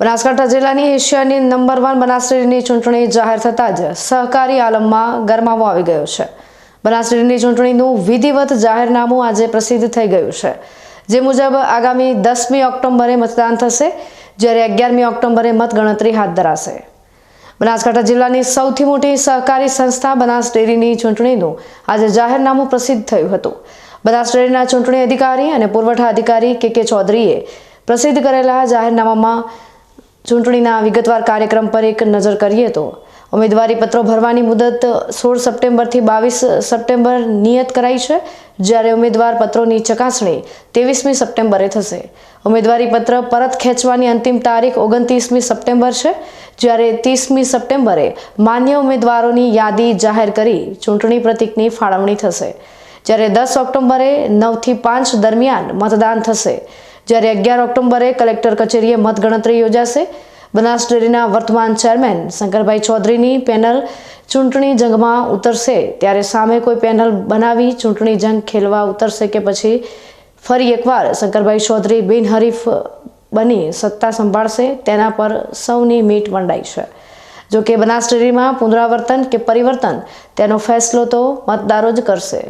બનાસકાંઠા જિલ્લાની એશિયાની number one બનાસડેરીની ચૂંટણી જાહેર થતાં જ સહકારી આલમમાં ગરમાવો આવી ગયો છે. બનાસડેરીની ચૂંટણીનું વિધિવત જાહેરનામું આજે પ્રસિદ્ધ થઈ ગયું છે. જે મુજબ આગામી દસમી ઓક્ટોબરે મતદાન થશે, જ્યારે અગિયારમી ઓક્ટોબરે મતગણતરી હાથ ધરાશે. બનાસકાંઠા જિલ્લાની સૌથી મોટી સહકારી સંસ્થા બનાસ ડેરીની ચૂંટણીનું આજે જાહેરનામું પ્રસિદ્ધ થયું હતું. બનાસ ડેરીના ચૂંટણી અધિકારી અને પુરવઠા અધિકારી કે કે ચૌધરીએ પ્રસિદ્ધ કરેલા જાહેરનામામાં ચૂંટણીના વિગતવાર કાર્યક્રમ પર એક નજર કરીએ તો, ઉમેદવારી પત્રો ભરવાની મુદત સોળ સપ્ટેમ્બરથી બાવીસ સપ્ટેમ્બર નિયત કરાઈ છે. જ્યારે ઉમેદવાર પત્રોની ચકાસણી ત્રેવીસમી સપ્ટેમ્બરે થશે. ઉમેદવારી પત્ર પરત ખેંચવાની અંતિમ તારીખ ઓગણત્રીસમી સપ્ટેમ્બર છે. જ્યારે ત્રીસમી સપ્ટેમ્બરે માન્ય ઉમેદવારોની યાદી જાહેર કરી ચૂંટણી પ્રતિકની ફાળવણી થશે. જ્યારે દસ ઓક્ટોબરે નવથી પાંચ દરમિયાન મતદાન થશે. જ્યારે અગિયાર ઓક્ટોબરે કલેક્ટર કચેરીએ મતગણતરી યોજાશે. બનાસ ડેરીના વર્તમાન ચેરમેન શંકરભાઈ ચૌધરીની પેનલ ચૂંટણી જંગમાં ઉતરશે. ત્યારે સામે કોઈ પેનલ બનાવી ચૂંટણી જંગ ખેલવા ઉતરશે કે પછી ફરી એકવાર શંકરભાઈ ચૌધરી બિનહરીફ બની સત્તા સંભાળશે, તેના પર સૌની મીટ મંડાઈ છે. જો કે બનાસ ડેરીમાં પુનરાવર્તન કે પરિવર્તન, તેનો ફેસલો તો મતદારો જ કરશે.